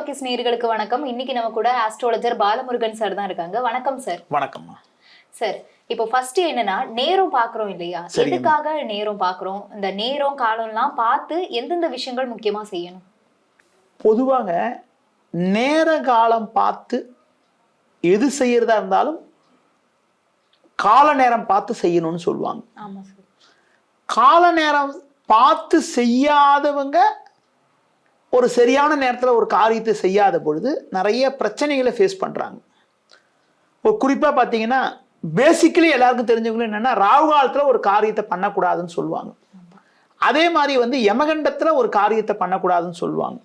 Talkies நேர்களுக்கு வணக்கம். இன்னைக்கு நம்ம கூட ஆஸ்ட்ராலஜர் பாலமுருகன் சார் தான் இருக்காங்க. வணக்கம் சார் வணக்கம்மா. சார் இப்போ ஃபர்ஸ்ட் என்னன்னா நேரம் பாக்குறோம் இல்லையா. எதுக்காக நேரம் பாக்குறோம் இந்த நேரம் காலம்லாம் பார்த்து எந்தெந்த விஷயங்கள் முக்கியமா செய்யணும்? பொதுவாக நேர காலம் பார்த்து எது செய்யறதா இருந்தாலும் கால நேரம் பார்த்து செய்யணும்னு சொல்லுவாங்க. ஆமா சார் கால நேரம் பார்த்து செய்யாதவங்க ஒரு சரியான நேரத்தில் ஒரு காரியத்தை செய்யாத பொழுது நிறைய பிரச்சனைகளை ஃபேஸ் பண்ணுறாங்க ஒரு குறிப்பாக பார்த்தீங்கன்னா பேசிக்கலி எல்லாருக்கும் தெரிஞ்சவங்களும் என்னென்னா ராகு காலத்தில் ஒரு காரியத்தை பண்ணக்கூடாதுன்னு சொல்லுவாங்க. அதே மாதிரி வந்து யமகண்டத்தில் ஒரு காரியத்தை பண்ணக்கூடாதுன்னு சொல்லுவாங்க.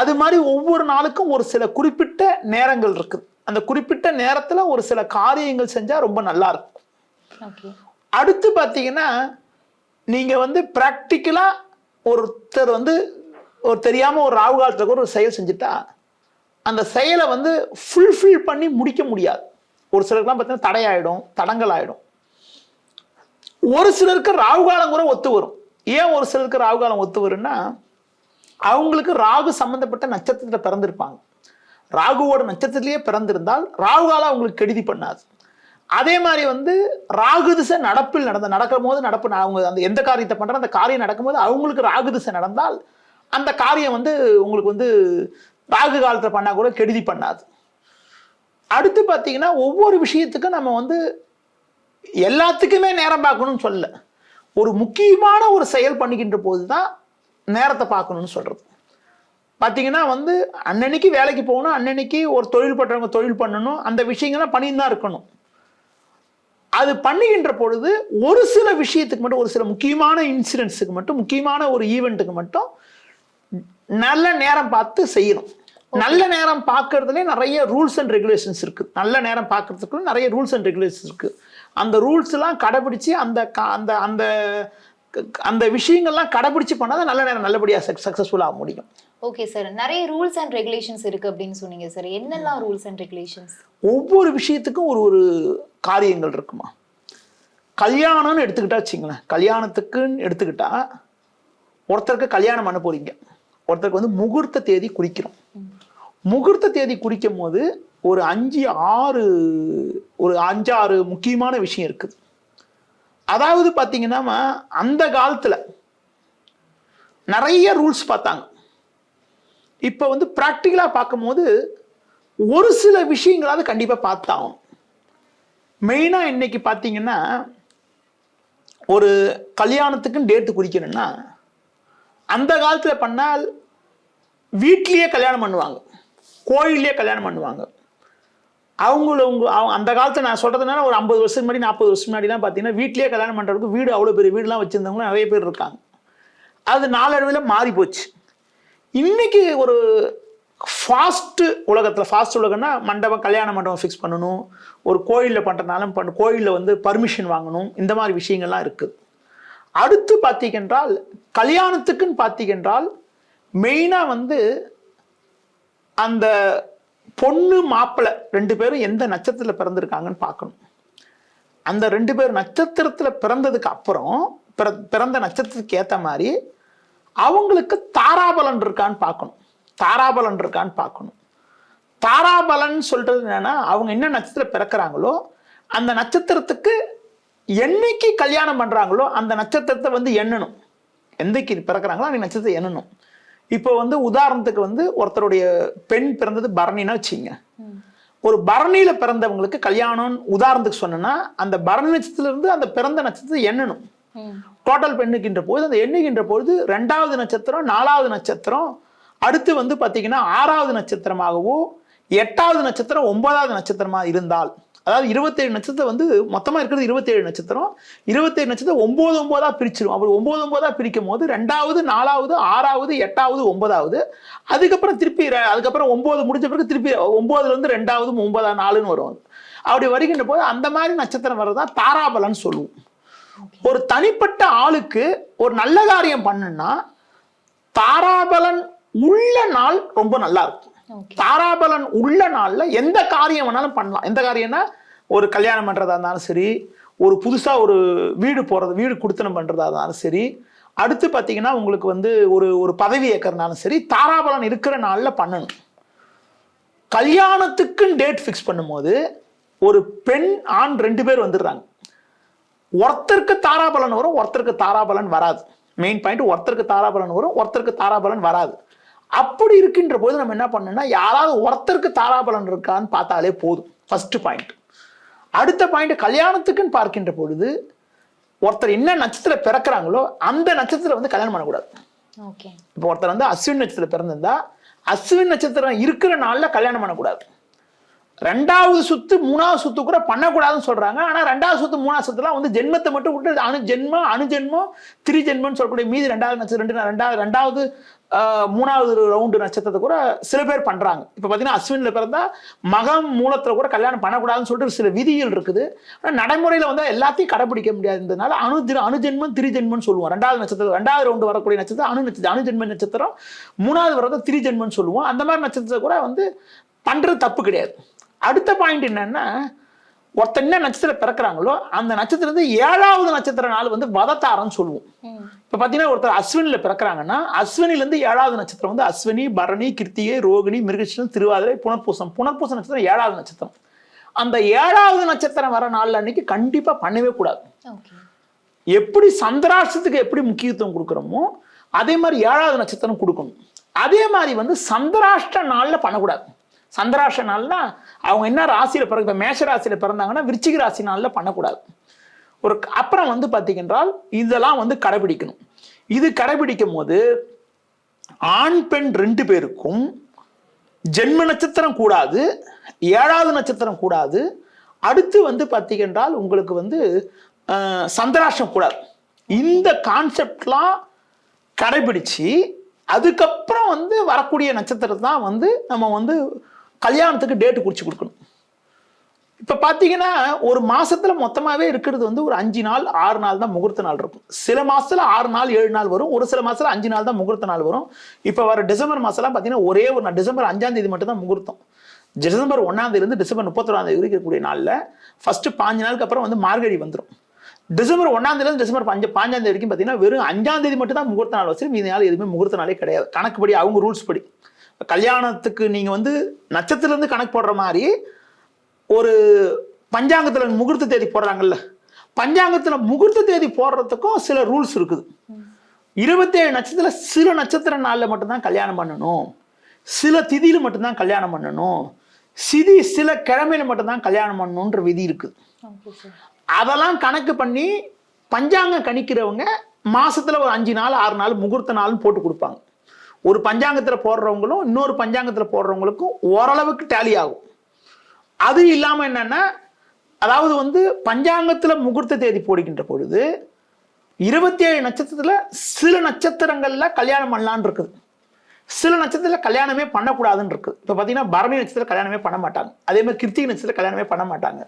அது மாதிரி ஒவ்வொரு நாளுக்கும் ஒரு சில குறிப்பிட்ட நேரங்கள் இருக்குது. அந்த குறிப்பிட்ட நேரத்தில் ஒரு சில காரியங்கள் செஞ்சால் ரொம்ப நல்லா இருக்கும். அடுத்து பார்த்தீங்கன்னா நீங்கள் வந்து ப்ராக்டிக்கலாக ஒருத்தர் வந்து ஒரு தெரியாமல் ஒரு ராகு காலத்தில் கூட ஒரு செயல் செஞ்சுட்டா அந்த செயலை வந்து ஃபுல்ஃபில் பண்ணி முடிக்க முடியாது. ஒரு சிலருக்குலாம் பார்த்தீங்கன்னா தடையாயிடும் தடங்கள் ஆகிடும் ஒரு சிலருக்கு ராகு காலம் கூட ஒத்து வரும். ஏன் ஒரு சிலருக்கு ராகு காலம் ஒத்து வரும்னா அவங்களுக்கு ராகு சம்மந்தப்பட்ட நட்சத்திரத்தில் பிறந்திருப்பாங்க. ராகுவோட நட்சத்திரத்திலேயே பிறந்திருந்தால் ராகு காலம் அவங்களுக்கு கெடுதி பண்ணாது. அதே மாதிரி வந்து ராகு திசை நடப்பில் நடந்த நடக்கும் போது நடப்பு அவங்க அந்த எந்த காரியத்தை பண்ணுற அந்த காரியம் நடக்கும்போது அவங்களுக்கு ராகு திசை நடந்தால் அந்த காரியம் வந்து உங்களுக்கு வந்து ராகு காலத்தில் பண்ணால் கூட கெடுதி பண்ணாது. அடுத்து பார்த்தீங்கன்னா ஒவ்வொரு விஷயத்துக்கும் நம்ம வந்து எல்லாத்துக்குமே நேரம் பார்க்கணும்னு சொல்ல ஒரு முக்கியமான ஒரு செயல் பண்ணிக்கின்ற போது தான் நேரத்தை பார்க்கணும்னு சொல்கிறது பார்த்தீங்கன்னா வந்து அன்னன்னைக்கு வேலைக்கு போகணும் அன்னன்னைக்கு ஒரு தொழில் பண்ணுறவங்க தொழில் பண்ணணும் அந்த விஷயங்கள்லாம் பண்ணின்னு தான் இருக்கணும். அது பண்ணுகின்ற பொழுது ஒரு சில விஷயத்துக்கு மட்டும் ஒரு சில முக்கியமான இன்சிடென்ட்ஸுக்கு மட்டும் முக்கியமான ஒரு ஈவெண்ட்டுக்கு மட்டும் நல்ல நேரம் பார்த்து செய்யணும். நல்ல நேரம் பார்க்கறதுலே நிறைய ரூல்ஸ் அண்ட் ரெகுலேஷன்ஸ் இருக்கு. நல்ல நேரம் பார்க்கறதுக்கு நிறைய ரூல்ஸ் அண்ட் ரெகுலேஷன்ஸ் இருக்கு. அந்த ரூல்ஸ் எல்லாம் கடைபிடிச்சு அந்த அந்த அந்த அந்த விஷயங்கள்லாம் கடைபிடிச்சு பண்ணாதான் நல்ல நேரம் நல்லபடியாக சக்ஸஸ்ஃபுல்லாக முடியும். ஓகே சார் நிறைய ரூல்ஸ் அண்ட் ரெகுலேஷன்ஸ் இருக்கு அப்படின்னு சொன்னீங்க சார் என்னெல்லாம் ரூல்ஸ் அண்ட் ரெகுலேஷன்ஸ் ஒவ்வொரு விஷயத்துக்கும் ஒரு ஒரு காரியங்கள் இருக்குமா? கல்யாணம்னு எடுத்துக்கிட்டா வச்சுங்களேன். கல்யாணத்துக்குன்னு எடுத்துக்கிட்டா ஒருத்தருக்கு கல்யாணம் பண்ண போறீங்க. ஒருத்தருக்கு வந்து முகூர்த்த தேதி குறிக்கிறோம். முகூர்த்த தேதி குறிக்கும் போது ஒரு அஞ்சு ஆறு ஒரு அஞ்சு ஆறு முக்கியமான விஷயம் இருக்குது. அதாவது பார்த்தீங்கன்னா அந்த காலத்தில் நிறைய ரூல்ஸ் பார்த்தாங்க. இப்போ வந்து ப்ராக்டிக்கலாக பார்க்கும்போது ஒரு சில விஷயங்களாவது கண்டிப்பாக பார்த்தாகும் மெயினாக இன்னைக்கு பார்த்தீங்கன்னா ஒரு கல்யாணத்துக்குன்னு டேட்டு குறிக்கணும்னா அந்த காலத்தில் பண்ணால் வீட்லேயே கல்யாணம் பண்ணுவாங்க. கோயிலே கல்யாணம் பண்ணுவாங்க. அவங்கள உங்க அவங்க அந்த காலத்தில் நான் சொல்கிறதுனால ஒரு ஐம்பது வருஷம் முன்னாடி நாற்பது வருஷம் முன்னாடிலாம் பார்த்தீங்கன்னா வீட்லேயே கல்யாணம் பண்ணுறதுக்கு வீடு அவ்வளோ பெரிய வீடுலாம் வச்சுருந்தவங்களும் நிறைய பேர் இருக்காங்க. அது நாளடைவில் மாறி போச்சு. இன்னைக்கு ஒரு ஃபாஸ்ட்டு உலகத்தில் ஃபாஸ்ட் உலகம்னா மண்டபம் கல்யாண மண்டபம் ஃபிக்ஸ் பண்ணணும். ஒரு கோயிலில் பண்ணுறதுனாலும் பண்ண கோயிலில் வந்து பர்மிஷன் வாங்கணும். இந்த மாதிரி விஷயங்கள்லாம் இருக்குது அடுத்து பார்த்தீங்கன்றால் கல்யாணத்துக்குன்னு பார்த்தீங்கன்றால் மெயினாக வந்து அந்த பொண்ணு மாப்பிள்ளை ரெண்டு பேரும் எந்த நட்சத்திரத்தில் பிறந்திருக்காங்கன்னு பார்க்கணும். அந்த ரெண்டு பேர் நட்சத்திரத்தில் பிறந்ததுக்கு அப்புறம் பிற- பிறந்த நட்சத்திரத்துக்கு ஏற்ற மாதிரி அவங்களுக்கு தாராபலன் இருக்கான்னு பார்க்கணும். தாராபலன் இருக்கான்னு பார்க்கணும். தாராபலன் சொல்றது என்னன்னா அவங்க என்ன நட்சத்திரம் பிறக்கிறாங்களோ அந்த நட்சத்திரத்துக்கு என்னைக்கு கல்யாணம் பண்றாங்களோ அந்த நட்சத்திரத்தை வந்து எண்ணணும். எந்தைக்கு பிறக்கிறாங்களோ அந்த நட்சத்திரத்தை எண்ணணும். இப்போ வந்து உதாரணத்துக்கு வந்து ஒருத்தருடைய பெண் பிறந்தது பரணின்னா வச்சுங்க ஒரு பரணியில பிறந்தவங்களுக்கு கல்யாணம் உதாரணத்துக்கு சொன்னேன்னா அந்த பரணி நட்சத்திரத்துல இருந்து அந்த பிறந்த நட்சத்திரத்தை எண்ணணும். டோட்டல் பெண்ணுக்கின்ற பொழுது அந்த எண்ணுகின்ற பொழுது ரெண்டாவது நட்சத்திரம் நாலாவது நட்சத்திரம் அடுத்து வந்து பார்த்தீங்கன்னா ஆறாவது நட்சத்திரமாகவோ எட்டாவது நட்சத்திரம் ஒன்பதாவது நட்சத்திரமா இருந்தால் அதாவது இருபத்தேழு நட்சத்திரம் வந்து மொத்தமாக இருக்கிறது இருபத்தேழு நட்சத்திரம். இருபத்தேழு நட்சத்திரம் ஒன்பது ஒன்பதா பிரிச்சிடும் அப்படி ஒன்பது ஒன்பதா பிரிக்கும் போது ரெண்டாவது நாலாவது ஆறாவது எட்டாவது ஒன்பதாவது. அதுக்கப்புறம் திருப்பி அதுக்கப்புறம் ஒன்பது முடிஞ்ச பிறகு திருப்பி ஒன்பதுல இருந்து ரெண்டாவது ஒன்பதா நாலுன்னு வரும். அப்படி வருகின்ற போது அந்த மாதிரி நட்சத்திரம் வர்றதா தாராபலன் சொல்லுவோம் ஒரு தனிப்பட்ட ஆளுக்கு ஒரு நல்ல காரியம் பண்ணுன்னா தாராபலன் உள்ள நாள் ரொம்ப நல்லா இருக்கும். தாராபலன் உள்ள நாள்ல எந்த காரியம் வேணாலும் பண்ணலாம். எந்த காரியம்னா ஒரு கல்யாணம் பண்றதா இருந்தாலும் சரி ஒரு புதுசா ஒரு வீடு போறது வீடு குடுத்தனம் பண்றதா இருந்தாலும் சரி அடுத்து பார்த்தீங்கன்னா உங்களுக்கு வந்து ஒரு ஒரு பதவி ஏற்கறனாலும் சரி தாராபலன் இருக்கிற நாளில் பண்ணணும். கல்யாணத்துக்குன்னு டேட் ஃபிக்ஸ் பண்ணும்போது ஒரு பெண் ஆண் ரெண்டு பேர் வந்துடுறாங்க. ஒருத்தருக்கு தாராபலன் வரும் ஒருத்தருக்கு தாராபலன் வராது. மெயின் பாயிண்ட் ஒருத்தருக்கு தாராபலன் வரும் ஒருத்தருக்கு தாராபலன் வராது. அப்படி இருக்கின்ற போது நம்ம என்ன பண்ணணும்னா யாராவது ஒருத்தருக்கு தாராபலன் இருக்கான்னு பார்த்தாலே போதும். ஃபர்ஸ்ட் பாயிண்ட் அடுத்த பாயிண்ட் கல்யாணத்துக்குன்னு பார்க்கின்ற பொழுது ஒருத்தர் என்ன நட்சத்திரம் பிறக்கிறாங்களோ அந்த நட்சத்திரம் வந்து கல்யாணம் பண்ணக்கூடாது. இப்போ ஒருத்தர் வந்து அஸ்வின் நட்சத்திரம் பிறந்திருந்தா அஸ்வின் நட்சத்திரம் இருக்கிற நாள்ல கல்யாணம் பண்ணக்கூடாது. ரெண்டாவது சுத்து மூணாவது சுத்து கூட பண்ணக்கூடாதுன்னு சொல்றாங்க. ஆனா ரெண்டாவது சுத்து மூணாவது சுத்துலாம் வந்து ஜென்மத்தை மட்டும் விட்டு அணு ஜென்மம் அணு ஜென்மம் திரி ஜென்மம்னு சொல்லக்கூடிய மீதி ரெண்டாவது நட்சத்திரம் ரெண்டு ரெண்டாவது ரெண்டாவது மூணாவது ரவுண்டு நட்சத்திரத்தை கூட சில பேர் பண்ணுறாங்க இப்போ பார்த்தீங்கன்னா அஸ்வினில் பிறந்தா மகம் மூலத்தில் கூட கல்யாணம் பண்ணக்கூடாதுன்னு சொல்லிட்டு சில விதிகள் இருக்குது. ஆனால் நடைமுறையில் வந்து எல்லாத்தையும் கடைபிடிக்க முடியாதுன்றதுனால அணு திரு- அணு சொல்லுவோம். ரெண்டாவது நட்சத்திரம் ரெண்டாவது ரவுண்டு வரக்கூடிய நட்சத்திரம் அணு நட்சத்திரம் அணுஜென்ம நட்சத்திரம். மூணாவது வரது திரிஜென்மம்னு சொல்லுவோம். அந்த மாதிரி நட்சத்திரத்தை கூட வந்து பண்ணுறது தப்பு கிடையாது. அடுத்த பாயிண்ட் என்னன்னா ஒருத்தர் என்ன நட்சத்திரம் பிறக்கிறாங்களோ அந்த நட்சத்திரம் வந்து ஏழாவது நட்சத்திர நாள் வந்து வதத்தாரம்னு சொல்லுவோம். இப்ப பாத்தீங்கன்னா ஒருத்தர் அஸ்வினில பிறக்கிறாங்கன்னா அஸ்வினில இருந்து ஏழாவது நட்சத்திரம் வந்து அஸ்வினி பரணி கிருத்திகை ரோகிணி மிருகஷிரம் திருவாதிரை புனர்பூசம். புனர்பூச நட்சத்திரம் ஏழாவது நட்சத்திரம். அந்த ஏழாவது நட்சத்திரம் வர நாள் அன்னைக்கு கண்டிப்பா பண்ணவே கூடாது. எப்படி சந்திராஷ்டத்துக்கு எப்படி முக்கியத்துவம் கொடுக்குறோமோ அதே மாதிரி ஏழாவது நட்சத்திரம் கொடுக்கணும். அதே மாதிரி வந்து சந்திராஷ்ட நாள்ல பண்ணக்கூடாது. சந்திராஷ நாள்னா அவங்க என்ன ராசியில் பிறகு இப்போ மேஷ ராசியில் பிறந்தாங்கன்னா விருச்சிக ராசி நாளில் பண்ணக்கூடாது. ஒரு அப்புறம் வந்து பார்த்தீங்கன்றால் இதெல்லாம் வந்து கடைபிடிக்கணும். இது கடைபிடிக்கும் போது ஆண் பெண் ரெண்டு பேருக்கும் ஜென்ம நட்சத்திரம் கூடாது ஏழாவது நட்சத்திரம் கூடாது. அடுத்து வந்து பார்த்தீங்கன்றால் உங்களுக்கு வந்து சந்திராஷம் சந்திராஷ்டம் கூடாது. இந்த கான்செப்ட்லாம் கடைபிடிச்சு அதுக்கப்புறம் வந்து வரக்கூடிய நட்சத்திரம் தான் வந்து நம்ம வந்து கல்யாணத்துக்கு டேட்டு குறிச்சு கொடுக்கணும். இப்போ பார்த்தீங்கன்னா ஒரு மாதத்தில் மொத்தமாகவே இருக்கிறது வந்து ஒரு அஞ்சு நாள் ஆறு நாள் தான் முகூர்த்த நாள் இருக்கும். சில மாதத்தில் ஆறு நாள் ஏழு நாள் வரும். ஒரு சில மாதத்தில் அஞ்சு நாள் தான் முகூர்த்த நாள் வரும். இப்போ வர டிசம்பர் மாதம்லாம் பார்த்தீங்கன்னா ஒரே ஒரு நாள். டிசம்பர் அஞ்சாம் தேதி மட்டும் தான் முகூர்த்தம். டிசம்பர் ஒன்றாந்தேதிலேருந்து டிசம்பர் முப்பத்தொராந்தேதி வரைக்கும் இருக்கக்கூடிய நாளில் ஃபஸ்ட்டு பாஞ்சு நாளுக்கு அப்புறம் வந்து மார்கழி வந்துடும் டிசம்பர் ஒன்றாந்தேதிலேருந்து டிசம்பர் பஞ்ச பாஞ்சாந்தேதி வரைக்கும் பார்த்தீங்கன்னா வெறும் அஞ்சாந்தேதி மட்டும் தான் முகூர்த்த நாள் வச்சு மீதி நாள் எதுவுமே முகூர்த்த நாளே கிடையாது. கணக்குப்படி அவங்க ரூல்ஸ் படி. கல்யாணத்துக்கு நீங்க வந்து நட்சத்திரம் இருந்து கணக்கு போடுற மாதிரி ஒரு பஞ்சாங்கத்துல முகூர்த்த தேதி போடுறாங்கல்ல. பஞ்சாங்கத்துல முகூர்த்த தேதி போடுறதுக்கும் சில ரூல்ஸ் இருக்குது. இருபத்தேழு நட்சத்திரத்துல சில நட்சத்திர நாள்ல மட்டும்தான் கல்யாணம் பண்ணணும். சில திதியில மட்டும்தான் கல்யாணம் பண்ணணும். சிதி சில கிழமையில மட்டும்தான் கல்யாணம் பண்ணணுன்ற விதி இருக்குது அதெல்லாம் கணக்கு பண்ணி பஞ்சாங்கம் கணிக்கிறவங்க மாசத்துல ஒரு அஞ்சு நாள் ஆறு நாள் முகூர்த்த நாள்னு போட்டு கொடுப்பாங்க. ஒரு பஞ்சாங்கத்துல போடுறவங்களும் இன்னொரு பஞ்சாங்கத்துல போடுறவங்களுக்கும் ஓரளவுக்கு டேலி ஆகும். அது இல்லாம என்னன்னா அதாவது வந்து பஞ்சாங்கத்துல முகூர்த்த தேதி போடுகின்ற பொழுது இருபத்தி ஏழு நட்சத்திரத்துல சில நட்சத்திரங்கள்ல கல்யாணம் பண்ணலான்னு இருக்குது. சில நட்சத்திரத்துல கல்யாணமே பண்ணக்கூடாதுன்னு இருக்குது. இப்போ பார்த்தீங்கன்னா பரணி நட்சத்திரம் கல்யாணமே பண்ண மாட்டாங்க. அதே மாதிரி கிருத்திகை நட்சத்திரம் கல்யாணமே பண்ண மாட்டாங்க.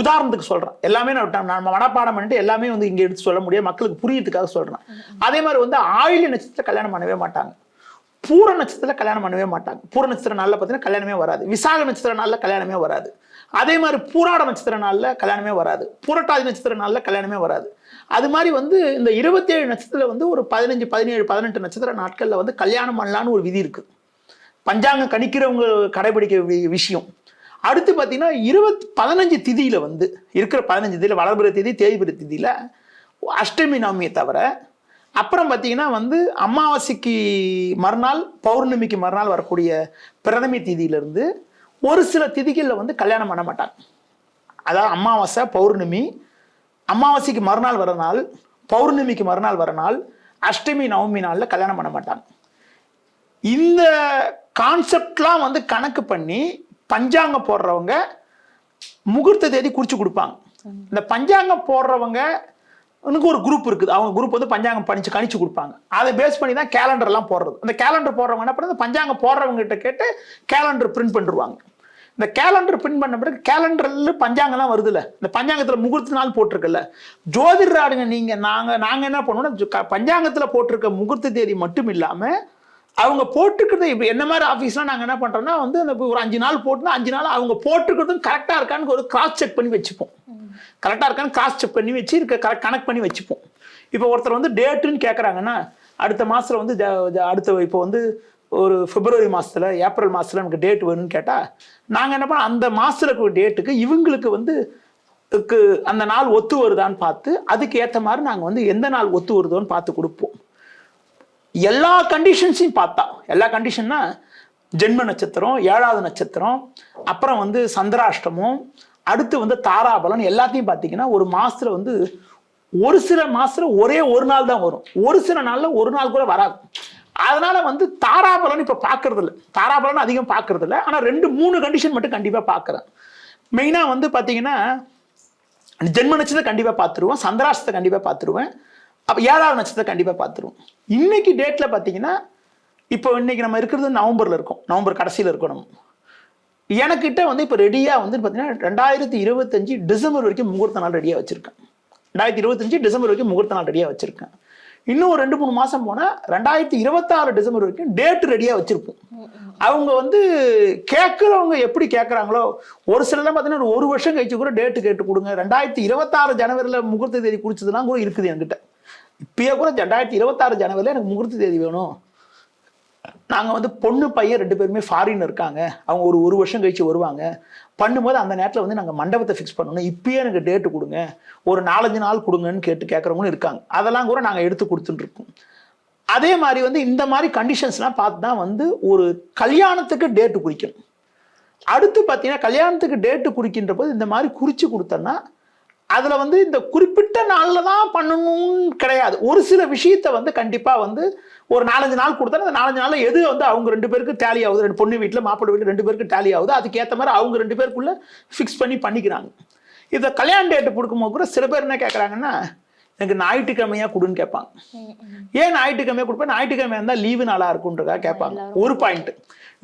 உதாரணத்துக்கு சொல்றேன். எல்லாமே நான் நான் மனப்பாடம் பண்ணிட்டு எல்லாமே வந்து இங்க எடுத்து சொல்ல முடியாது. மக்களுக்கு புரியறதுக்காக சொல்றேன். அதே மாதிரி வந்து ஆயுள்ய நட்சத்திரத்தை கல்யாணம் பண்ணவே மாட்டாங்க. பூர நட்சத்திரத்தில் கல்யாணம் பண்ணவே மாட்டாங்க. பூர நட்சத்திர நாளில் பார்த்தீங்கன்னா கல்யாணமே வராது. விசாக நட்சத்திர நாளில் கல்யாணமே வராது. அதே மாதிரி பூராட நட்சத்திர நாளில் கல்யாணமே வராது. பூரட்டாதி நட்சத்திர நாளில் கல்யாணமே வராது. அது மாதிரி வந்து இந்த இருபத்தேழு நட்சத்திரத்தில் வந்து ஒரு பதினஞ்சு பதினேழு பதினெட்டு நட்சத்திர நாட்களில் வந்து கல்யாணம் பண்ணலான்னு ஒரு விதி இருக்குது பஞ்சாங்கம் கணிக்கிறவங்க கடைபிடிக்க வி- விஷயம். அடுத்து பார்த்தீங்கன்னா இருபத் பதினஞ்சு திதியில் வந்து இருக்கிற பதினஞ்சு திதியில் வளர்பிற திதி தேய்பிற திதியில் அஷ்டமி நவமியை தவிர அப்புறம் பார்த்தீங்கன்னா வந்து அமாவாசைக்கு மறுநாள் பௌர்ணமிக்கு மறுநாள் வரக்கூடிய பிரதமி திதியிலிருந்து ஒரு சில திதிகளில் வந்து கல்யாணம் பண்ண மாட்டாங்க. அதாவது அமாவாசை பௌர்ணமி அமாவாசைக்கு மறுநாள் வர நாள் பௌர்ணமிக்கு மறுநாள் வர நாள் அஷ்டமி நவமி நாளில் கல்யாணம் பண்ண மாட்டாங்க. இந்த கான்செப்ட்லாம் வந்து கணக்கு பண்ணி பஞ்சாங்கம் போடுறவங்க முகூர்த்த தேதி குறித்து கொடுப்பாங்க. இந்த பஞ்சாங்கம் போடுறவங்க எனக்கு ஒரு குரூப் இருக்குது. அவங்க குரூப் வந்து பஞ்சாங்கம் படிச்சு கணிச்சு கொடுப்பாங்க. அதை பேஸ் பண்ணி தான் கேலண்டர்லாம் போடுறது. அந்த கேலண்டர் போடுறவங்க என்ன பண்ணுறது பஞ்சாங்கம் போடுறவங்க கிட்ட கேட்டு கேலண்டர் பிரிண்ட் பண்ணிருவாங்க இந்த கேலண்டர் பிரிண்ட் பண்ண பிறகு கேலண்டரில் பஞ்சாங்கம்லாம் வருதுல்ல? இந்த பஞ்சாங்கத்தில் முகூர்த்த நாள் போட்டிருக்குல்ல? ஜோதிடராடுங்க நீங்கள் நாங்கள் நாங்கள் என்ன பண்ணுவோம்னா பஞ்சாங்கத்தில் போட்டிருக்க முகூர்த்த தேதி மட்டும் இல்லாமல் அவங்க போட்டிருக்கிறது இப்போ என்ன மாதிரி ஆஃபீஸ்லாம் நாங்கள் என்ன பண்ணுறோம்னா வந்து அந்த ஒரு அஞ்சு நாள் போட்டுனா அஞ்சு நாள் அவங்க போட்டிருக்கிறதும் கரெக்டாக இருக்கான்னு ஒரு கிராஸ் செக் பண்ணி வச்சுப்போம். கரெக்டாக இருக்கான்னு கிராஸ் செக் பண்ணி வச்சு இருக்க கரெக்ட் கனெக்ட் பண்ணி வச்சுப்போம். இப்போ ஒருத்தர் வந்து டேட்டுன்னு கேட்குறாங்கன்னா அடுத்த மாதத்தில் வந்து அடுத்த இப்போ வந்து ஒரு பிப்ரவரி மாதத்தில் ஏப்ரல் மாதத்தில் எனக்கு டேட் வேணும்னு கேட்டால் நாங்கள் என்ன பண்ணோம் அந்த மாசத்துல இருக்கிற டேட்டுக்கு இவங்களுக்கு வந்து அந்த நாள் ஒத்து வருதான்னு பார்த்து அதுக்கு ஏற்ற மாதிரி நாங்கள் வந்து எந்த நாள் ஒத்து வருதோன்னு பார்த்து கொடுப்போம். எல்லா கண்டிஷன்ஸையும் பார்த்தா. எல்லா கண்டிஷன்னா ஜென்ம நட்சத்திரம் ஏழாவது நட்சத்திரம் அப்புறம் வந்து சந்திராஷ்டமம் அடுத்து வந்து தாராபலம் எல்லாத்தையும் பார்த்தீங்கன்னா ஒரு மாசத்துல வந்து ஒரு சில மாசத்துல ஒரே ஒரு நாள் தான் வரும். ஒரு சில நாள்ல ஒரு நாள் கூட வராது. அதனால வந்து தாராபலன் இப்ப பார்க்கறது இல்ல தாராபலன் அதிகம் பார்க்கறது இல்ல ஆனா ரெண்டு மூணு கண்டிஷன் மட்டும் கண்டிப்பா பார்க்கறேன். மெயினா வந்து பாத்தீங்கன்னா ஜென்ம நட்சத்திரத்தை கண்டிப்பா பார்த்துருவோம் சந்திராசத்தை கண்டிப்பா பார்த்துருவேன் அப்ப ஏழாவது நட்சத்திரத்தை கண்டிப்பா பார்த்துருவோம் இன்னைக்கு டேட்டில் பார்த்தீங்கன்னா இப்போ இன்னைக்கு நம்ம இருக்கிறது நவம்பரில் இருக்கோம். நவம்பர் கடைசியில் இருக்கோம் நம்ம. எனக்கிட்ட வந்து இப்போ ரெடியாக வந்து பார்த்தீங்கன்னா ரெண்டாயிரத்தி இருபத்தஞ்சு டிசம்பர் வரைக்கும் முகூர்த்த நாள் ரெடியாக வச்சுருக்கேன். ரெண்டாயிரத்தி இருபத்தஞ்சு டிசம்பர் வரைக்கும் முகூர்த்த நாள் ரெடியாக வச்சுருக்கேன். இன்னும் ஒரு ரெண்டு மூணு மாதம் போனால் ரெண்டாயிரத்தி இருபத்தாறு டிசம்பர் வரைக்கும் டேட்டு ரெடியாக வச்சுருப்போம். அவங்க வந்து கேட்குறவங்க எப்படி கேட்குறாங்களோ ஒரு சிலர்லாம் பார்த்தீங்கன்னா ஒரு ஒரு வருஷம் கழிச்சு கூட டேட்டு கேட்டு கொடுங்க. ரெண்டாயிரத்தி இருபத்தாறு ஜனவரியில் முகூர்த்த தேதி குறிச்சதுலாம் கூட இருக்குது என்கிட்ட. இப்பயே கூட ரெண்டாயிரத்தி இருபத்தாறு ஜனவரியில் எனக்கு முகூர்த்த தேதி வேணும். நாங்கள் வந்து பொண்ணு பையன் ரெண்டு பேருமே ஃபாரின் இருக்காங்க. அவங்க ஒரு ஒரு வருஷம் கழிச்சு வருவாங்க. பண்ணும்போது அந்த நேரத்தில் வந்து நாங்கள் மண்டபத்தை ஃபிக்ஸ் பண்ணணும். இப்பயே எனக்கு டேட்டு கொடுங்க. ஒரு நாலஞ்சு நாள் கொடுங்கன்னு கேட்டு கேட்குறவங்களும் இருக்காங்க. அதெல்லாம் கூட நாங்கள் எடுத்து கொடுத்துட்டு இருக்கோம் அதே மாதிரி வந்து இந்த மாதிரி கண்டிஷன்ஸ்லாம் பார்த்து தான் வந்து ஒரு கல்யாணத்துக்கு டேட்டு குறிக்கணும். அடுத்து பார்த்தீங்கன்னா கல்யாணத்துக்கு டேட்டு குறிக்கின்ற போது இந்த மாதிரி குறித்து கொடுத்தோன்னா அதில் வந்து இந்த குறிப்பிட்ட நாளில் தான் பண்ணணும்னு கிடையாது. ஒரு சில விஷயத்த வந்து கண்டிப்பாக வந்து ஒரு நாலஞ்சு நாள் கொடுத்தா அந்த நாலஞ்சு நாளில் எது வந்து அவங்க ரெண்டு பேருக்கு டேலி ஆகுது? ரெண்டு பொண்ணு வீட்டில் மாப்பிள்ளை வீட்டில் ரெண்டு பேருக்கு டேலி ஆகுது? அதுக்கேற்ற மாதிரி அவங்க ரெண்டு பேருக்குள்ள ஃபிக்ஸ் பண்ணி பண்ணிக்கிறாங்க. இதை கல்யாண டேட்டு கொடுக்கும்போது கூட சில பேர் என்ன கேட்குறாங்கன்னா எனக்கு ஞாயிற்றுக்கிழமையா கொடுன்னு கேட்பாங்க. ஏன் ஞாயிற்றுக்கிழமையா கொடுப்பேன்? ஞாயிற்றுக்கிழமை இருந்தால் லீவு நாளாக இருக்குன்றதா கேட்பாங்க. ஒரு பாயிண்ட்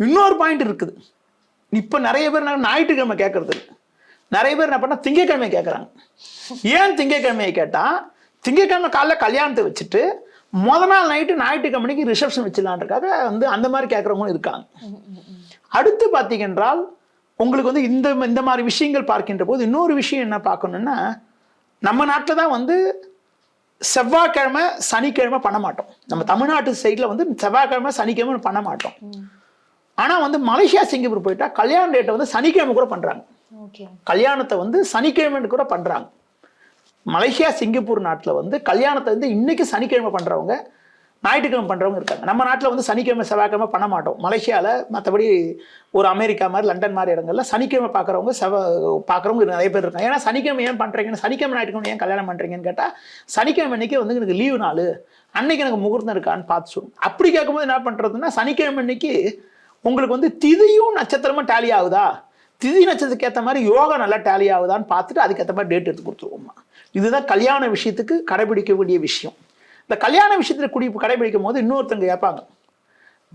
இன்னொரு பாயிண்ட் இருக்குது. இப்போ நிறைய பேர் என்ன ஞாயிற்றுக்கிழமை கேட்கறது நிறைய பேர் என்ன பண்ணா திங்கக்கிழமை கேட்குறாங்க ஏன் திங்கக்கிழமையை கேட்டால் திங்கக்கிழமை காலைல கல்யாணத்தை வச்சுட்டு முத நாள் நைட்டு ஞாயிற்றுக்கிழமைக்கு ரிசப்ஷன் வச்சிடலான்றக்காக வந்து அந்த மாதிரி கேட்குறவங்களும் இருக்காங்க. அடுத்து பார்த்தீங்கன்றால் உங்களுக்கு வந்து இந்த இந்த மாதிரி விஷயங்கள் பார்க்கின்ற போது இன்னொரு விஷயம் என்ன பார்க்கணுன்னா நம்ம நாட்டில் தான் வந்து செவ்வாய்க்கிழமை சனிக்கிழமை பண்ண மாட்டோம். நம்ம தமிழ்நாட்டு சைடில் வந்து செவ்வாய்க்கிழமை சனிக்கிழமை பண்ண மாட்டோம். ஆனால் வந்து மலேசியா சிங்கப்பூர் போயிட்டா கல்யாண டேட்டை வந்து சனிக்கிழமை கூட பண்ணுறாங்க கல்யாணத்தை வந்து சனிக்கிழமைன்னு கூட பண்ணுறாங்க மலேசியா சிங்கப்பூர் நாட்டில் வந்து கல்யாணத்தை வந்து இன்றைக்கி சனிக்கிழமை பண்ணுறவங்க ஞாயிற்றுக்கிழமை பண்ணுறவங்க இருக்காங்க. நம்ம நாட்டில் வந்து சனிக்கிழமை செவ்வாய்க்கிழமை பண்ண மாட்டோம். மலேசியாவில் மற்றபடி ஒரு அமெரிக்கா மாதிரி லண்டன் மாதிரி இடங்கள்ல சனிக்கிழமை பார்க்குறவங்க செவ பார்க்குறவங்க நிறைய பேர் இருக்காங்க. ஏன்னா சனிக்கிழமை ஏன் பண்ணுறீங்கன்னு சனிக்கிழமை ஞாயிற்றுக்கிழமை ஏன் கல்யாணம் பண்ணுறீங்கன்னு கேட்டால் சனிக்கிழமை அன்னைக்கு வந்து எனக்கு லீவு நாள் அன்னைக்கு எனக்கு முகூர்த்தம் இருக்கான்னு பார்த்து சொல்லுவோம் அப்படி கேட்கும்போது என்ன பண்ணுறதுன்னா சனிக்கிழமை அன்னைக்கு உங்களுக்கு வந்து திதியும் நட்சத்திரமும் டேலி ஆகுதா? திதி நட்சத்திரத்துக்கு ஏற்ற மாதிரி யோகா நல்லா டேலி ஆகுதான்னு பார்த்துட்டு அதுக்கேற்ற மாதிரி டேட் எடுத்து கொடுத்துருவோம்மா. இதுதான் கல்யாண விஷயத்துக்கு கடைபிடிக்க வேண்டிய விஷயம். இந்த கல்யாண விஷயத்தில் குடி கடைபிடிக்கும் போது இன்னொருத்தங்க கேட்பாங்க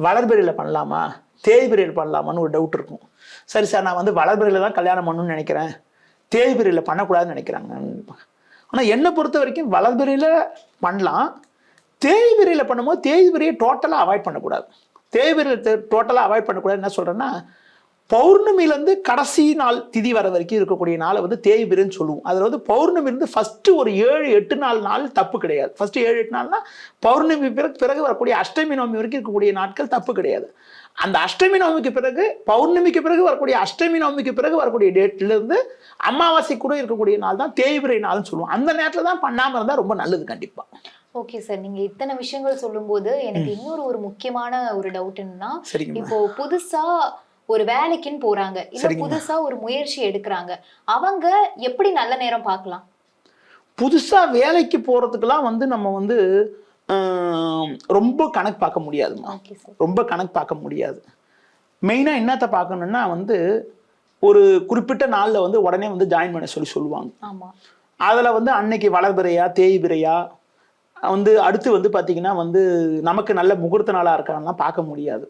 வளர்பிறையில் பண்ணலாமா? தேய்பிறையில் பண்ணலாமான்னு ஒரு டவுட் இருக்கும். சரி சார் நான் வந்து வளர்பிறையில் தான் கல்யாணம் பண்ணணும்னு நினைக்கிறேன். தேய்பிறையில் பண்ணக்கூடாதுன்னு நினைக்கிறாங்க ஆனால் என்னை பொறுத்த வரைக்கும் வளர்பிறையில் பண்ணலாம். தேய்பிறையில் பண்ணும்போது தேய்பிறையை டோட்டலாக அவாய்ட் பண்ணக்கூடாது. தேய்பிறையில் டோட்டலாக அவாய்ட் பண்ணக்கூடாது என்ன சொல்கிறேன்னா பௌர்ணமியிலேருந்து கடைசி நாள் திதி வர வரைக்கும் இருக்கக்கூடிய நாளை வந்து தேய்பிரைன்னு சொல்லுவோம். அதில் வந்து பௌர்ணமி இருந்து ஃபர்ஸ்ட் ஒரு ஏழு எட்டு நாள் நாள் தப்பு கிடையாது. ஃபர்ஸ்ட் ஏழு எட்டு நாள்னா பௌர்ணமி பிறகு பிறகு வரக்கூடிய அஷ்டமி நவமி வரைக்கும் இருக்கக்கூடிய நாட்கள் தப்பு கிடையாது. அந்த அஷ்டமி நவமிக்கு பிறகு பௌர்ணமிக்கு பிறகு வரக்கூடிய அஷ்டமி நவமிக்கு பிறகு வரக்கூடிய டேட்ல இருந்து அமாவாசை கூட இருக்கக்கூடிய நாள் தான் தேய்பிரை நாள்னு சொல்லுவோம். அந்த நேரத்தில் தான் பண்ணாமல் இருந்தால் ரொம்ப நல்லது கண்டிப்பாக ஓகே சார் நீங்க இத்தனை விஷயங்கள் சொல்லும்போது எனக்கு இன்னொரு ஒரு முக்கியமான ஒரு டவுட் என்னன்னா இப்போ புதுசா ஒரு வேலைக்குன்னு போறாங்க. இல்ல. புதுசா ஒரு முயற்சி எடுக்கிறாங்க. அவங்க எப்படி நல்ல நேரம் பார்க்கலாம்? புதுசாக வேலைக்கு போகிறதுக்கெல்லாம் வந்து நம்ம வந்து ரொம்ப கணக்கு பார்க்க முடியாதுமா ரொம்ப கணக்கு பார்க்க முடியாது. மெயினாக என்னத்தை பார்க்கணுன்னா வந்து ஒரு குறிப்பிட்ட நாளில் வந்து உடனே வந்து ஜாயின் பண்ண சொல்லி சொல்லுவாங்க. அதில் வந்து அன்னைக்கு வளர்பிறையா தேய்பிறையா வந்து அடுத்து வந்து பார்த்தீங்கன்னா வந்து நமக்கு நல்ல முகூர்த்த நாளாக இருக்கான்லாம் பார்க்க முடியாது.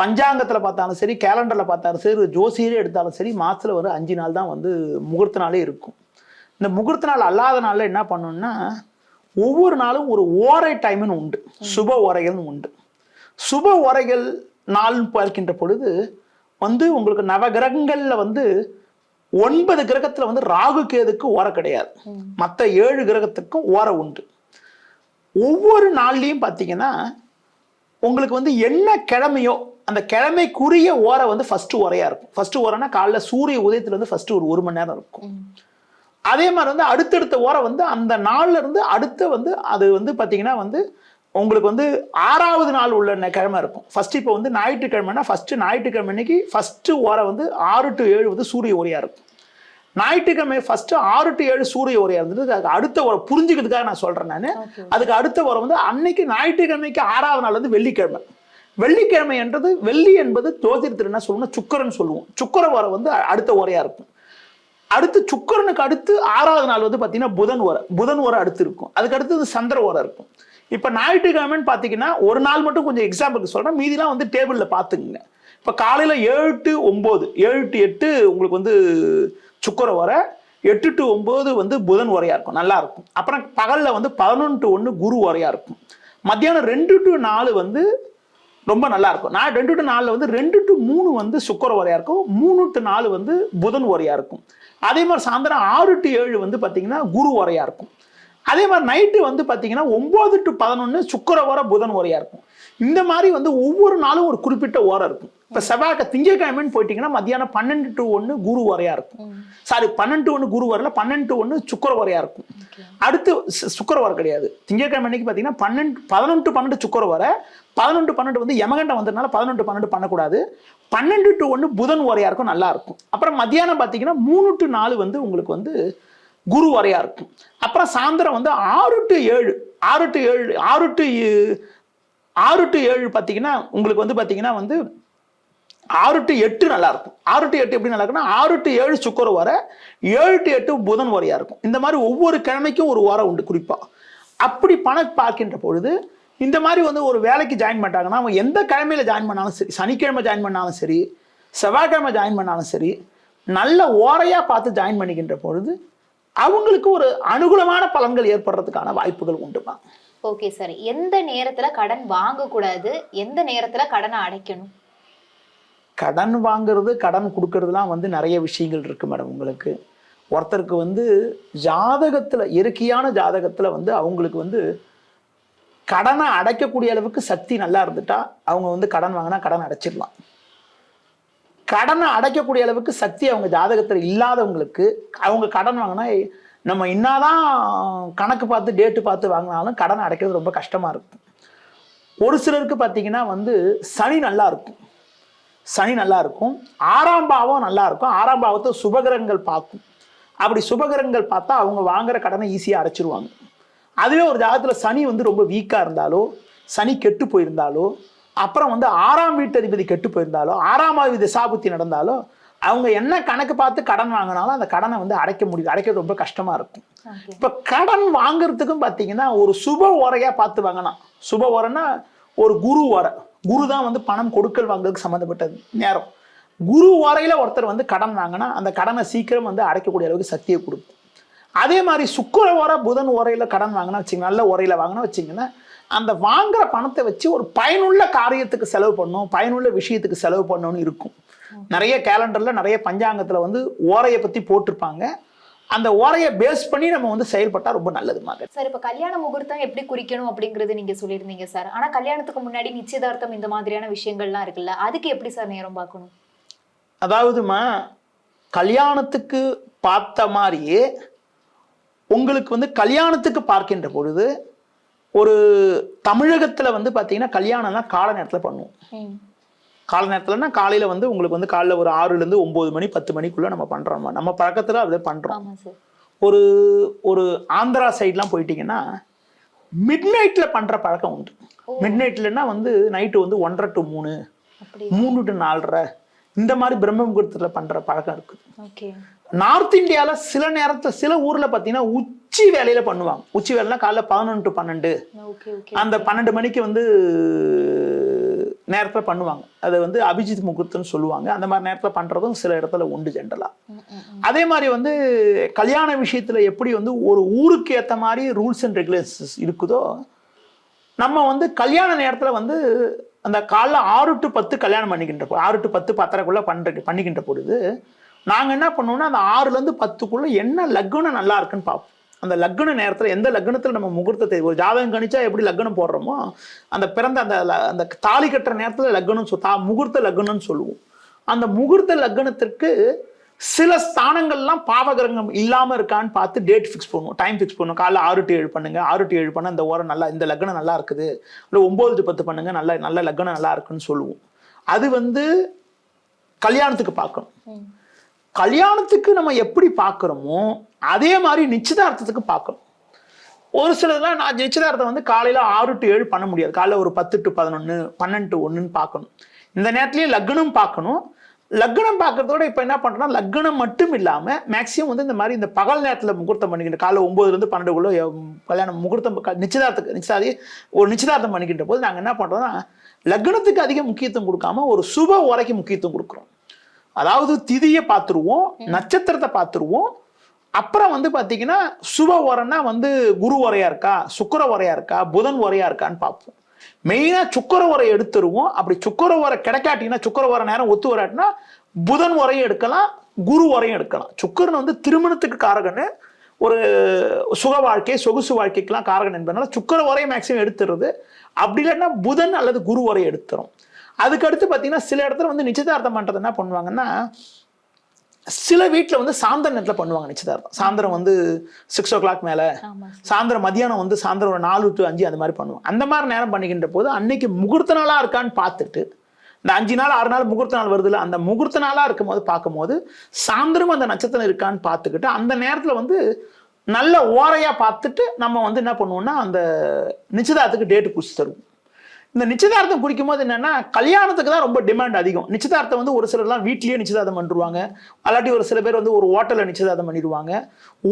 பஞ்சாங்கத்தில் பார்த்தாலும் சரி கேலண்டரில் பார்த்தாலும் சரி ஜோசியரே எடுத்தாலும் சரி மாதத்தில் ஒரு அஞ்சு நாள் தான் வந்து முகூர்த்த நாளே இருக்கும். இந்த முகூர்த்த நாள் அல்லாத நாளில் என்ன பண்ணணும்னா ஒவ்வொரு நாளும் ஒரு ஓரை டைம்னு உண்டு. சுப ஓரைகள்னு உண்டு. சுப ஓரைகள் நாள் பார்க்கின்ற பொழுது வந்து உங்களுக்கு நவகிரகங்கள்ல வந்து ஒன்பது கிரகத்துல வந்து ராகு கேதுக்கு ஓரை கிடையாது. மற்ற ஏழு கிரகத்துக்கும் ஓரை உண்டு. ஒவ்வொரு நாள்லையும் பார்த்தீங்கன்னா உங்களுக்கு வந்து என்ன கிழமையோ அந்த கிழமைக்குரிய ஓரை வந்து ஃபர்ஸ்ட் ஓரையா இருக்கும். ஃபர்ஸ்ட் ஓரைனா காலைல சூரிய உதயத்துல இருந்து ஃபர்ஸ்ட் ஒரு ஒரு மணி நேரம் இருக்கும். அதே மாதிரி வந்து அடுத்தடுத்த ஓரை வந்து அந்த நாள்ல இருந்து அடுத்து வந்து அது வந்து பாத்தீங்கன்னா வந்து உங்களுக்கு வந்து ஆறாவது நாள் உள்ள கிழமை இருக்கும். ஃபர்ஸ்ட் இப்போ வந்து ஞாயிற்றுக்கிழமைனா ஃபர்ஸ்ட் ஞாயிற்றுக்கிழமை அன்னைக்கு ஃபர்ஸ்ட் ஓரை வந்து ஆறு டு ஏழு வந்து சூரிய ஓரையா இருக்கும். ஞாயிற்றுக்கிழமை ஃபர்ஸ்ட் ஆறு டு ஏழு சூரிய ஓரையா இருந்தது அதுக்கு அடுத்த ஓரை புரிஞ்சுக்கிறதுக்காக நான் சொல்றேன் நான். அதுக்கு அடுத்த வாரம் வந்து அன்னைக்கு ஞாயிற்றுக்கிழமைக்கு ஆறாவது நாள் வந்து வெள்ளிக்கிழமை. வெள்ளிக்கிழமை என்றது வெள்ளி என்பது ஜோதிடத்தில் என்ன சொல்லுவோம்னா சுக்கரன் சொல்லுவோம். சுக்கர வாரம் வந்து அடுத்த உரையா இருக்கும். அடுத்து சுக்கரனுக்கு அடுத்து ஆறாவது நாள் வந்து பார்த்தீங்கன்னா புதன் உரை புதன் உரை அடுத்து இருக்கும். அதுக்கு அடுத்தது சந்திர உரை இருக்கும். இப்போ ஞாயிற்றுக்கிழமைன்னு பார்த்தீங்கன்னா ஒரு நாள் மட்டும் கொஞ்சம் எக்ஸாம்பிளுக்கு சொல்கிறேன் மீதிலாம் வந்து டேபிளில் பார்த்துக்குங்க இப்போ காலையில் ஏழு டு ஒம்பது ஏழு டு எட்டு உங்களுக்கு வந்து சுக்கர உரை எட்டு டு ஒம்பது வந்து புதன் உரையா இருக்கும். நல்லா இருக்கும். அப்புறம் பகலில் வந்து பதினொன்று டு ஒன்று குரு உரையா இருக்கும். மத்தியானம் ரெண்டு டு நாலு வந்து ரொம்ப நல்லா இருக்கும். நான் ரெண்டு டு நாலில் வந்து ரெண்டு டு மூணு வந்து சுக்கர உரையா இருக்கும். மூணு டு நாலு வந்து புதன் உரையா இருக்கும். அதே மாதிரி சாயந்தரம் ஆறு டு ஏழு வந்து பார்த்தீங்கன்னா குரு உரையா இருக்கும். அதே மாதிரி நைட்டு வந்து பார்த்தீங்கன்னா ஒம்பது டு பதினொன்று சுக்கர ஓர புதன் உரையா இருக்கும். இந்த மாதிரி வந்து ஒவ்வொரு நாளும் ஒரு குறிப்பிட்ட ஓரம் இருக்கும். இப்போ செவ்வாய்க்க திங்கக்கிழமைன்னு போயிட்டீங்கன்னா மத்தியானம் பன்னெண்டு டு ஒன்று குரு உரையா இருக்கும். சாரி பன்னெண்டு ஒன்று குரு வரல பன்னெண்டு ஒன்று சுக்கர உரையா இருக்கும். அடுத்து சு- சுக்கிர வர கிடையாது. திங்கட்கிழமை அன்னைக்கு பார்த்தீங்கன்னா பன்னெண்டு பதினொன்று பன்னெண்டு சுக்கர வர பதினொன்று பன்னெண்டு வந்து யமகண்டம் வந்ததுனால பதினொன்று பன்னெண்டு பண்ணக்கூடாது. பன்னெண்டு டு ஒன்று புதன் வரையா இருக்கும் நல்லா இருக்கும். அப்புறம் மத்தியானம் பார்த்தீங்கன்னா மூணு டு நாலு வந்து உங்களுக்கு வந்து குரு வரையா இருக்கும். அப்புறம் சாயந்தரம் வந்து ஆறு டு ஏழு ஆறு டு ஏழு ஆறு டு ஆறு டு ஏழு பார்த்தீங்கன்னா உங்களுக்கு வந்து பார்த்தீங்கன்னா வந்து ஆறு டு எட்டு நல்லா இருக்கும். ஆறு டு எட்டு எப்படி நல்லா இருக்குன்னா ஆறு டு ஏழு சுக்கர வர ஏழு டு எட்டு புதன் வரையா இருக்கும். இந்த மாதிரி ஒவ்வொரு கிழமைக்கும் ஒரு வாரம் உண்டு குறிப்பா. அப்படி பணம் பார்க்கின்ற பொழுது இந்த மாதிரி வந்து ஒரு வேலைக்கு ஜாயின் பண்ணிட்டாங்கன்னா அவங்க எந்த கிழமையில ஜாயின் பண்ணாலும் சரி சனிக்கிழமை ஜாயின் பண்ணாலும் சரி செவ்வாய்க்கிழமை ஜாயின் பண்ணாலும் சரி நல்ல ஓரையா பார்த்து ஜாயின் பண்ணிக்கின்ற பொழுது அவங்களுக்கு ஒரு அனுகூலமான பலன்கள் ஏற்படுறதுக்கான வாய்ப்புகள் உண்டுமா ஓகே சார் எந்த நேரத்துல கடன் வாங்க கூடாது எந்த நேரத்துல கடனை அடைக்கணும்? கடன் வாங்குறது கடன் கொடுக்கறதுலாம் வந்து நிறைய விஷயங்கள் இருக்கு மேடம் உங்களுக்கு. ஒருத்தருக்கு வந்து ஜாதகத்தில் இயற்கையான ஜாதகத்தில் வந்து அவங்களுக்கு வந்து கடனை அடைக்கக்கூடிய அளவுக்கு சக்தி நல்லா இருந்துட்டா அவங்க வந்து கடன் வாங்கினா கடன் அடைச்சிடலாம். கடனை அடைக்கக்கூடிய அளவுக்கு சக்தி அவங்க ஜாதகத்தில் இல்லாதவங்களுக்கு அவங்க கடன் வாங்கினா நம்ம இன்னாதான் கணக்கு பார்த்து டேட்டு பார்த்து வாங்கினாலும் கடன் அடைக்கிறது ரொம்ப கஷ்டமாக இருக்கும். ஒரு சிலருக்கு பார்த்தீங்கன்னா வந்து சனி நல்லா இருக்கும். சனி நல்லா இருக்கும் ஆறாம் பாவம் நல்லா இருக்கும் ஆறாம் பாவத்தை சுபகிரகங்கள் பார்க்கும். அப்படி சுபகிரகங்கள் பார்த்தா அவங்க வாங்குற கடனை ஈஸியாக அடைச்சிருவாங்க. அதுவே ஒரு ஜாதகத்தில் சனி வந்து ரொம்ப வீக்காக இருந்தாலோ சனி கெட்டு போயிருந்தாலோ அப்புறம் வந்து ஆறாம் வீட்டு அதிபதி கெட்டு போயிருந்தாலோ ஆறாம் திசாபுத்தி நடந்தாலோ அவங்க என்ன கணக்கு பார்த்து கடன் வாங்கினாலும் அந்த கடனை வந்து அடைக்க முடியும். அடைக்கிறது ரொம்ப கஷ்டமாக இருக்கும். இப்போ கடன் வாங்குறதுக்கும் பார்த்தீங்கன்னா ஒரு சுப உரையா பார்த்து வாங்கலாம். சுப உரைன்னா ஒரு குரு உரை குரு தான் வந்து பணம் கொடுக்கல் வாங்குறதுக்கு சம்மந்தப்பட்ட நேரம். குரு உரையில ஒருத்தர் வந்து கடன் வாங்கினா அந்த கடனை சீக்கிரம் வந்து அடைக்கக்கூடிய அளவுக்கு சக்தியை கொடுக்கும். அதே மாதிரி சுக்கிர உரை புதன் உரையில கடன் வாங்கினா வச்சுங்க நல்ல உரையில வாங்கினா வச்சிங்கன்னா அந்த வாங்குற பணத்தை வச்சு ஒரு பயனுள்ள காரியத்துக்கு செலவு பண்ணணும் பயனுள்ள விஷயத்துக்கு செலவு பண்ணணும்னு இருக்கும். நிறைய கேலண்டர்ல நிறைய பஞ்சாங்கத்துல வந்து ஓரையை பத்தி போட்டிருப்பாங்க. அந்த ஓரையை பேஸ் பண்ணி நம்ம வந்து செயல்பட்டா ரொம்ப நல்லது மாதிரி சார் இப்ப கல்யாண முகூர்த்தம் எப்படி குறிக்கணும் அப்படிங்கறது நீங்க சொல்லியிருந்தீங்க சார். ஆனா கல்யாணத்துக்கு முன்னாடி நிச்சயதார்த்தம் இந்த மாதிரியான விஷயங்கள்லாம் இருக்குல்ல அதுக்கு எப்படி சார் நேரம் பார்க்கணும்? அதாவதுமா கல்யாணத்துக்கு பார்த்த மாதிரியே உங்களுக்கு வந்து கல்யாணத்துக்கு பார்க்கின்ற பொழுது ஒரு தமிழகத்துல வந்து பாத்தீங்கன்னா கல்யாணம்லாம் கால நேரத்துல பண்ணுவோம். கால நேரத்துலன்னா காலையில வந்து உங்களுக்கு வந்து காலைல ஒரு ஆறுல இருந்து ஒன்பது மணி பத்து மணிக்குள்ள நம்ம பண்றோம் நம்ம பழக்கத்துல அதை சார் ஒரு ஒரு ஆந்திரா சைட்லாம் போயிட்டீங்கன்னா மிட் நைட்ல பண்ற பழக்கம் உண்டு. மிட் நைட்லன்னா வந்து நைட்டு வந்து ஒன்றரை டு மூணு மூணு டு நாலரை இந்த மாதிரி பிரம்ம முகூர்த்தத்துல பண்ற பழக்கம் இருக்கு ஓகே. நார்த் இந்தியால சில நேரத்துல சில ஊர்ல பாத்தீங்கன்னா உச்சி வேலையில பண்ணுவாங்க. உச்சி வேலைனா காலைல பதினொன்று டு பன்னெண்டு. அந்த பன்னெண்டு மணிக்கு வந்து நேரத்துல பண்ணுவாங்க. அது வந்து அபிஜித் முகூர்த்தம்னு சொல்லுவாங்க. அந்த மாதிரி நேரத்துல பண்றதும் சில இடத்துல உண்டு ஜென்ரலா ம், ம், ம். அதே மாதிரி வந்து கல்யாண விஷயத்துல எப்படி வந்து ஒரு ஊருக்கு ஏத்த மாதிரி ரூல்ஸ் அண்ட் ரெகுலேஷன்ஸ் இருக்குதோ நம்ம வந்து கல்யாண நேரத்துல வந்து அந்த காலைல ஆறு டு பத்து கல்யாணம் பண்ணிக்கின்ற பொ- ஆறு டு பத்து பத்தரைக்குள்ள பண்ற பண்ணிக்கின்ற பொழுது நாங்க என்ன பண்ணுவோம்னா அந்த ஆறுல இருந்து பத்துக்குள்ள என்ன லக்னம் நல்லா இருக்குன்னு பார்ப்போம். அந்த லக்ன நேரத்தில் எந்த லக்னத்தில் நம்ம முகூர்த்தத்தை ஒரு ஜாதகம் கணிச்சா எப்படி லக்னம் போடுறோமோ அந்த பிறந்த அந்த அந்த தாலி கட்டுற நேரத்தில் லக்னம் சொல் தா முகூர்த்த லக்னம்னு சொல்லுவோம். அந்த முகூர்த்த லக்னத்திற்கு சில ஸ்தானங்கள்லாம் பாவகிரகம் இல்லாமல் இருக்கான்னு பார்த்து டேட் ஃபிக்ஸ் பண்ணுவோம். டைம் ஃபிக்ஸ் பண்ணுவோம். காலைல ஆறு டு ஏழு பண்ணுங்க. ஆறு டு ஏழு பண்ண இந்த ஓரம் நல்லா இந்த லக்னம் நல்லா இருக்குது. இல்லை ஒம்பது டு பத்து பண்ணுங்க. நல்ல நல்ல லக்னம் நல்லா இருக்குன்னு சொல்லுவோம். அது வந்து கல்யாணத்துக்கு பார்க்கணும். கல்யாணத்துக்கு நம்ம எப்படி பார்க்குறோமோ அதே மாதிரி நிச்சயதார்த்தத்துக்கு பார்க்கணும் ஒரு சிலர்லாம் நான் நிச்சயதார்த்தம் வந்து காலையில் ஆறு டு ஏழு பண்ண முடியாது. காலைல ஒரு பத்து டு பதினொன்று பன்னெண்டு ஒன்றுன்னு பார்க்கணும். இந்த நேரத்துலேயே லக்னம் பார்க்கணும். லக்னம் பார்க்கறதோட இப்போ என்ன பண்ணுறோம்னா லக்னம் மட்டும் இல்லாமல் மேக்ஸிமம் வந்து இந்த மாதிரி இந்த பகல் நேரத்தில் முகூர்த்தம் பண்ணிக்கிட்டு காலைல ஒம்பதுலேருந்து பன்னெண்டுக்குள்ளே கல்யாணம் முகூர்த்தம் க- நிச்சயதார்த்தத்துக்கு நிச்சயதாதி ஒரு நிச்சயதார்த்தம் பண்ணிக்கின்ற போது நாங்கள் என்ன பண்ணுறோம்னா லக்னத்துக்கு அதிக முக்கியத்துவம் கொடுக்காம ஒரு சுப உரைக்கு முக்கியத்துவம் கொடுக்குறோம். அதாவது திதியை பார்த்துருவோம் நட்சத்திரத்தை பார்த்துருவோம். அப்புறம் வந்து பார்த்தீங்கன்னா சுப உரம்னா வந்து குரு உரையா இருக்கா சுக்கிர உரையா இருக்கா புதன் உரையா இருக்கான்னு பார்ப்போம். மெயினாக சுக்கர உரை எடுத்துருவோம். அப்படி சுக்கர உரை கிடைக்காட்டினா சுக்கர உரை நேரம் ஒத்து வராட்டினா புதன் உரையும் எடுக்கலாம் குரு உரையும் எடுக்கலாம். சுக்கரன் வந்து திருமணத்துக்கு காரகன்னு ஒரு சுக வாழ்க்கை சொகுசு வாழ்க்கைக்கெல்லாம் காரகன் என்பதனால சுக்கர உரையை மேக்ஸிமம் எடுத்துறது. அப்படி இல்லைன்னா புதன் அல்லது குரு உரையை எடுத்துரும். அதுக்கு அடுத்து பார்த்தீங்கன்னா சில இடத்துல வந்து நிச்சயதார்த்தம் பண்ணுறது என்ன பண்ணுவாங்கன்னா சில வீட்டில் வந்து சாயந்தர நேரத்தில் பண்ணுவாங்க நிச்சயதார்த்தம். சாயந்தரம் வந்து சிக்ஸ் ஓ கிளாக் மேலே சாயந்தரம் மதியானம் வந்து சாயந்தரம் ஒரு நாலு டு அஞ்சு அந்த மாதிரி பண்ணுவோம் அந்த மாதிரி நேரம் பண்ணிக்கின்ற போது அன்னைக்கு முகூர்த்த நாளா இருக்கான்னு பார்த்துட்டு இந்த அஞ்சு நாள் ஆறு நாள் முகூர்த்த நாள் வருதுல்ல அந்த முகூர்த்த நாளா இருக்கும்போது பார்க்கும்போது சாயந்தரம் அந்த நட்சத்திரம் இருக்கான்னு பார்த்துக்கிட்டு அந்த நேரத்தில் வந்து நல்ல ஓரையா பார்த்துட்டு நம்ம வந்து என்ன பண்ணுவோம்னா அந்த நிச்சயதார்த்தத்துக்கு டேட்டு குறிச்சு தருவோம். இந்த நிச்சயதார்த்தம் குறிக்கும் போது என்னன்னா கல்யாணத்துக்கு தான் ரொம்ப டிமாண்ட் அதிகம். நிச்சயதார்த்தம் வந்து ஒரு சிலர்லாம் வீட்லேயே நிச்சயதார்த்தம் பண்ணிடுவாங்க அல்லாட்டி ஒரு சில பேர் வந்து ஒரு ஹோட்டலில் நிச்சயதார்த்தம் பண்ணிடுவாங்க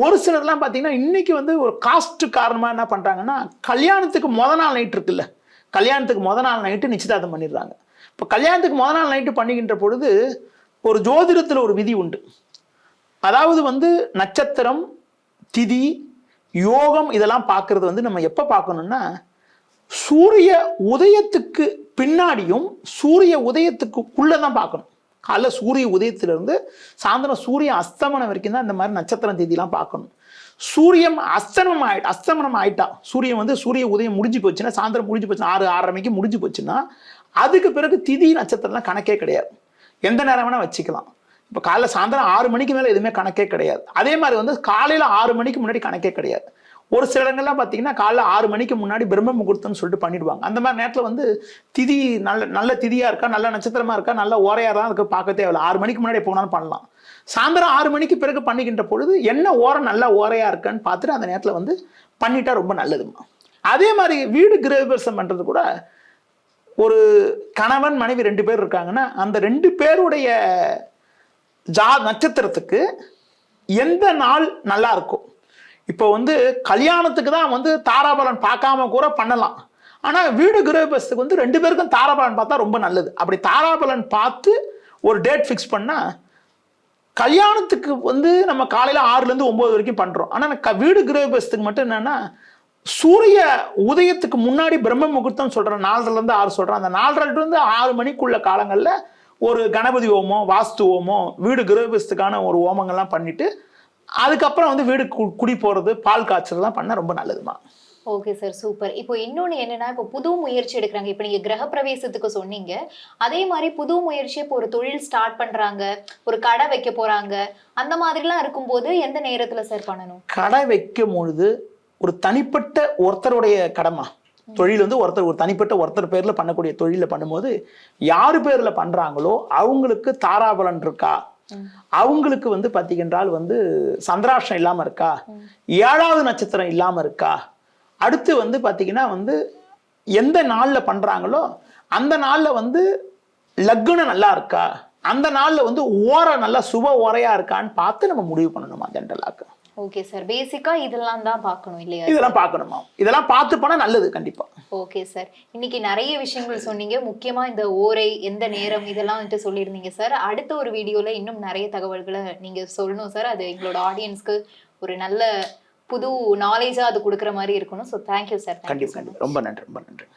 ஒரு சிலர்லாம் பார்த்தீங்கன்னா இன்னைக்கு வந்து ஒரு காஸ்ட் காரணமாக என்ன பண்ணுறாங்கன்னா கல்யாணத்துக்கு முத நாள் நைட் இருக்குல்ல. கல்யாணத்துக்கு முத நாள் நைட்டு நிச்சயதார்த்தம் பண்ணிடுறாங்க. இப்போ கல்யாணத்துக்கு முத நாள் நைட்டு பண்ணிக்கின்ற பொழுது ஒரு ஜோதிடத்தில் ஒரு விதி உண்டு. அதாவது வந்து நட்சத்திரம் திதி யோகம் இதெல்லாம் பார்க்கறது வந்து நம்ம எப்போ பார்க்கணுன்னா சூரிய உதயத்துக்கு பின்னாடியும் சூரிய உதயத்துக்குள்ளே தான் பார்க்கணும். காலைல சூரிய உதயத்திலிருந்து சாயந்தரம் சூரிய அஸ்தமனம் வரைக்கும் தான் இந்த மாதிரி நட்சத்திரம் தேதியெலாம் பார்க்கணும். சூரியன் அஸ்தமனம் ஆயி அஸ்தமனம் ஆயிட்டா சூரியன் வந்து சூரிய உதயம் முடிஞ்சு போச்சுன்னா சாயந்தரம் முடிஞ்சு போச்சுன்னா ஆறு ஆறரை மணிக்கு முடிஞ்சு போச்சுன்னா அதுக்கு பிறகு திதி நட்சத்திரம்லாம் கணக்கே கிடையாது. எந்த நேரம் வேணால் வச்சுக்கலாம். இப்போ காலைல சாயந்தரம் ஆறு மணிக்கு மேலே எதுவுமே கணக்கே கிடையாது. அதே மாதிரி வந்து காலையில் ஆறு மணிக்கு முன்னாடி கணக்கே கிடையாது. ஒரு சில இடங்கள்லாம் பார்த்தீங்கன்னா காலைல ஆறு மணிக்கு முன்னாடி பிரம்ம முகூர்த்தம்னு சொல்லிட்டு பண்ணிடுவாங்க. அந்த மாதிரி நேரத்தில் வந்து திதி நல்ல நல்ல திதியாக இருக்கா நல்ல நட்சத்திரமா இருக்கா நல்ல ஓரையாக தான் இருக்கு பார்க்க தேவையில்ல. ஆறு மணிக்கு முன்னாடி போனாலும் பண்ணலாம். சாயந்தரம் ஆறு மணிக்கு பிறகு பண்ணிக்கின்ற பொழுது என்ன ஓரம் நல்ல ஓரையாக இருக்கான்னு பார்த்துட்டு அந்த நேரத்தில் வந்து பண்ணிட்டா ரொம்ப நல்லதுமா அதே மாதிரி வீடு கிரகபிரசம் பண்ணுறது கூட ஒரு கணவன் மனைவி ரெண்டு பேர் இருக்காங்கன்னா அந்த ரெண்டு பேருடைய ஜா நட்சத்திரத்துக்கு எந்த நாள் நல்லா இருக்கும் இப்போ வந்து கல்யாணத்துக்கு தான் வந்து தாராபலன் பார்க்காம கூட பண்ணலாம். ஆனால் வீடு கிரகபஸ்துக்கு வந்து ரெண்டு பேருக்கும் தாராபலன் பார்த்தா ரொம்ப நல்லது. அப்படி தாராபலன் பார்த்து ஒரு டேட் ஃபிக்ஸ் பண்ணால் கல்யாணத்துக்கு வந்து நம்ம காலையில் ஆறுலேருந்து ஒம்பது வரைக்கும் பண்ணுறோம் ஆனால் வீடு கிரகபஸ்துக்கு மட்டும் என்னென்னா சூரிய உதயத்துக்கு முன்னாடி பிரம்ம முகூர்த்தம் சொல்கிறேன் நாலரைலேருந்து ஆறு சொல்கிறேன் அந்த நாலரைலேருந்து ஆறு மணிக்குள்ள காலங்களில் ஒரு கணபதி ஹோமம் வாஸ்து ஹோமம் வீடு கிரகபஸ்துக்கான ஒரு ஹோமங்கள்லாம் பண்ணிவிட்டு அதுக்கப்புறம் வந்து வீடு குடி போகிறது பால் காய்ச்சல்லாம் பண்ணால் ரொம்ப நல்லதுமா. ஓகே சார் சூப்பர் இப்போ இன்னொன்னு என்னன்னா இப்போ புது முயற்சி எடுக்கிறாங்க. இப்போ நீங்க கிரக பிரவேசத்துக்கு சொன்னீங்க. அதே மாதிரி புது முயற்சி இப்போ ஒரு தொழில் ஸ்டார்ட் பண்றாங்க ஒரு கடை வைக்க போறாங்க அந்த மாதிரிலாம் இருக்கும்போது எந்த நேரத்துல சார் பண்ணணும்? கடை வைக்கும் பொழுது ஒரு தனிப்பட்ட ஒருத்தருடைய கடமை. தொழில் வந்து ஒருத்தர் ஒரு தனிப்பட்ட ஒருத்தர் பேர்ல பண்ணக்கூடிய தொழில பண்ணும்போது யாரு பேர்ல பண்றாங்களோ அவங்களுக்கு தாராபலன் இருக்கா? அவங்களுக்கு வந்து பார்த்தீங்கன்றால் வந்து சந்திராஷ்டம் இல்லாமல் இருக்கா? ஏழாவது நட்சத்திரம் இல்லாமல் இருக்கா? அடுத்து வந்து பார்த்தீங்கன்னா வந்து எந்த நாளில் பண்றாங்களோ அந்த நாளில் வந்து லக்னம் நல்லா இருக்கா? அந்த நாளில் வந்து ஓர நல்லா சுப ஓரையாக இருக்கான்னு பார்த்து நம்ம முடிவு பண்ணணுமா ஜென்ரலாக்கு? ஓகே சார் பேசிக்கா இதெல்லாம் தான் பார்க்கணும் இல்லையா? இதெல்லாம் பார்க்கணுமா? இதெல்லாம் பார்த்து போனா நல்லது கண்டிப்பா. ஓகே சார் இன்னைக்கு நிறைய விஷயங்கள் சொன்னீங்க. முக்கியமா இந்த ஓரை எந்த நேரம் இதெல்லாம் வந்துட்டு சொல்லியிருந்தீங்க சார் அடுத்த ஒரு வீடியோல இன்னும் நிறைய தகவல்களை நீங்க சொல்லணும் சார் அது எங்களோட ஆடியன்ஸ்க்கு ஒரு நல்ல புது நாலேஜா அது கொடுக்குற மாதிரி இருக்கணும். ஸோ தேங்க்யூ சார் கண்டிப்பா ரொம்ப நன்றி ரொம்ப நன்றி.